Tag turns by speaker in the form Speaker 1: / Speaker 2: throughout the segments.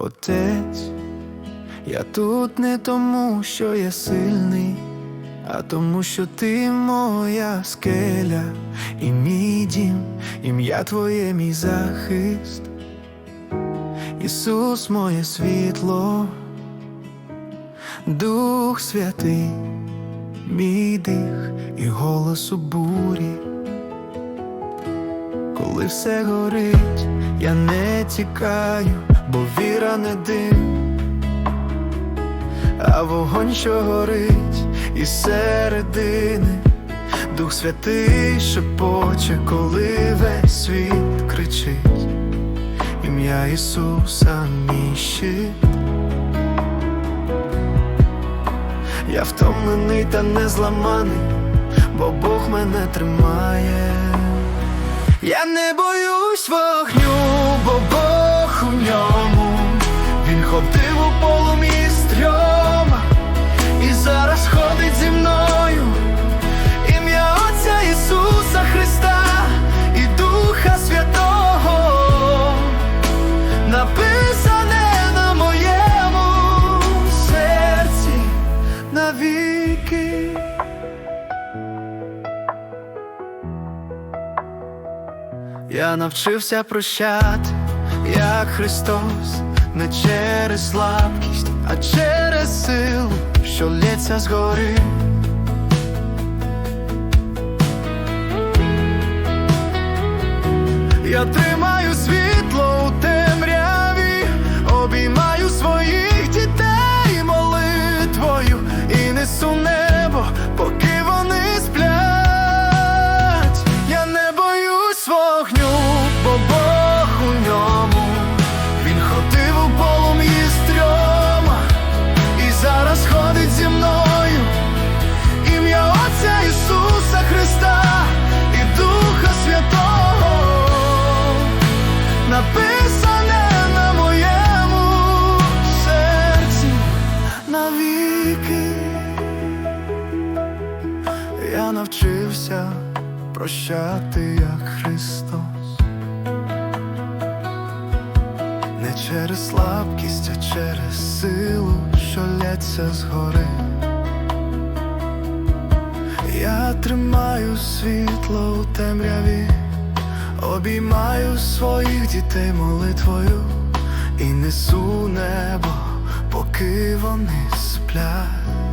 Speaker 1: Отець, я тут не тому, що я сильний, а тому, що ти моя скеля, і мій дім, ім'я Твоє, мій захист, Ісус, моє світло, Дух Святий, мій дих і голос у бурі. Коли все горить, я не тікаю, бо віра не дим, а вогонь, що горить із середини, Дух Святий шепоче, коли весь світ кричить, ім'я Ісуса мій. Я втомлений та не зламаний, бо Бог мене тримає. Я не боюсь вогню, Я навчився прощати, як Христос, не через слабкість, а через силу, що лється згори. Я тримаю світло у темряві, обіймаю своїх дітей молитвою і несу небо, прощати, як Христос, не через слабкість, а через силу, що лється згори. Я тримаю світло у темряві, обіймаю своїх дітей молитвою і несу небо, поки вони сплять.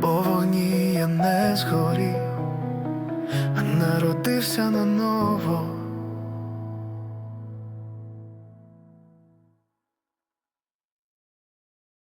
Speaker 1: Бо вогні я не згорів, а народився наново